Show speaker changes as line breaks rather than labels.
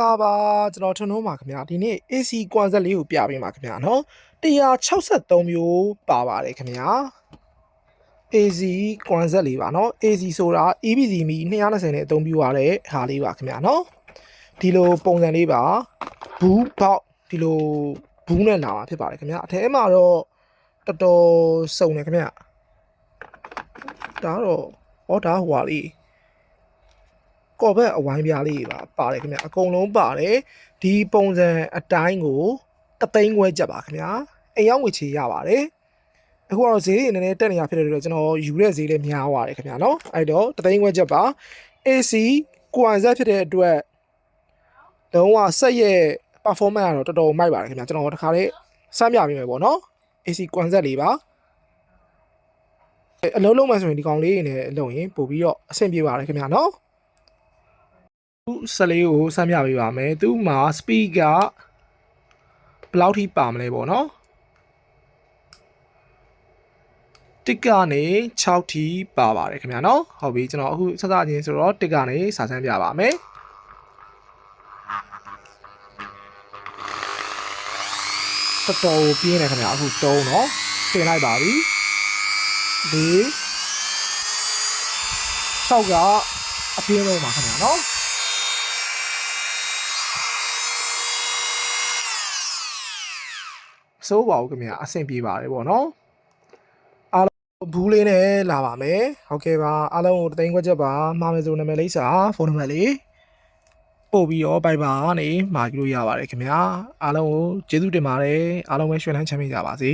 လာပါကျွန်တော်ထွန်းထွန်းပါခင်ဗျာဒီနေ့ AC ကွန်ဆက်လေးကိုပြပေးပါခင်ဗျာနော်163မျိုးပါပါတယ်ခင်ဗျာ AC ကွန်ဆက်လေးပါနော် AC ဆိုတာ EBC မီ220နဲ့အသုံးပြုရတဲ့ဟာလေးပါခင်ဗျာနော်ဒီလိုပုံစံလေးပါဘူးပေါက်ဒီလိုဘူးနဲ့လာမှာဖြစ်ပါတယ်ခင်ဗျာအထဲမှာတော့တော်တော်စုံတယ်ခင်ဗျာဒါတော့ဟောဒါဟွာလေး ကော်ဘက်အဝိုင်းပြားလေးပါပါတယ်ခင်ဗျအကုန်လုံးပါတယ်ဒီပုံစံအတိုင်းကိုတသိန်းခွဲကြက်ပါခင်ဗျာအိမ်ရောက်ငွေချေရပါတယ်အခုကတော့ဈေးတွေနည်းနည်းတက်နေရဖြစ်တဲ့အတွက်ကျွန်တော်ယူတဲ့ဈေးလေးများပါတယ်ခင်ဗျာနော်အဲ့တော့တသိန်းခွဲကြက်ပါ AC ကွန်ဆက်ဖြစ်တဲ့အတွက်လုံးဝဆက်ရဲ့ performance ကတော့တော်တော်မိုက်ပါတယ်ခင်ဗျာကျွန်တော်တခါလေးစမ်းပြပေးမယ်ပေါ့နော် AC ကွန်ဆက်လေးပါအလုံးလုံးမှဆိုရင်ဒီကောင်လေးနဲ့လုံရင်ပို့ပြီးတော့အဆင်ပြေပါတယ်ခင်ဗျာနော် သူဆက်လေးကိုစမ်းပြပေးပါမယ်သူမှာ speed ကဘယ်လောက်ထိပါမလဲပေါ့နော်တစ်ကနေ6ထိပါပါတယ်ခင်ဗျာနော်ဟုတ်ပြီကျွန်တော်အခုစစချင်းဆိုတော့တစ်ကနေစာစမ်းပြပါမယ်တော်တော်ပြင်းနေခင်ဗျာအခု3နော်ပြင်လိုက်ပါပြီဒီ6ကအပြင်းဆုံးပါခင်ဗျာနော် စိုးပါဘူးခင်ဗျာအဆင်ပြေပါတယ်ပေါ့နော်အားလုံးဘူးလေးနဲ့လာပါမယ်ဟုတ်ကဲ့ပါအားလုံးကိုတသိန်းခွက်ချက်ပါမှာမယ်ဆိုနာမည်လေးစာဖုန်းနံပါတ်လေးပို့ပြီးတော့ပိုက်ပါကနေမှာကြည့်လို့ရပါတယ်ခင်ဗျာအားလုံးကိုကျေးဇူးတင်ပါတယ်အားလုံးပဲရွှေလန်းချမ်းမြေ့ကြပါစေ